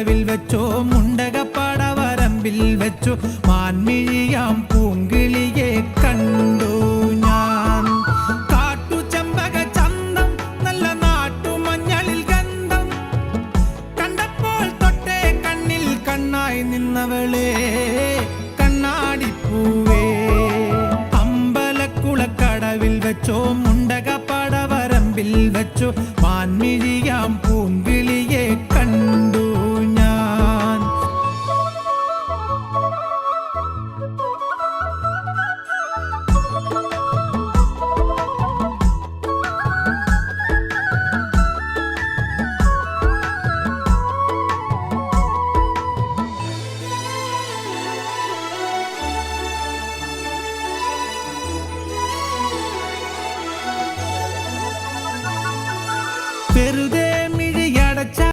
മലവിൽ വെച്ചോ മുണ്ടകപ്പാട വരമ്പിൽ വെച്ചോ മാൻമിഴിയാം പൂങ്കിളിയെ കണ്ടു ഞാൻ. കാട്ടുചെമ്പക ചന്തം നല്ല നാട്ടുമഞ്ഞളിൽ ഗന്ധം. കണ്ടപ്പോൾ തൊട്ടേ കണ്ണിൽ കണ്ണായി നിന്നവളെ കണ്ണാടിപ്പൂവേ. അമ്പലക്കുളക്കടവിൽ വെച്ചോ മുണ്ടകപ്പാട വരമ്പിൽ വെച്ചോ മാൻമിഴി பெருதே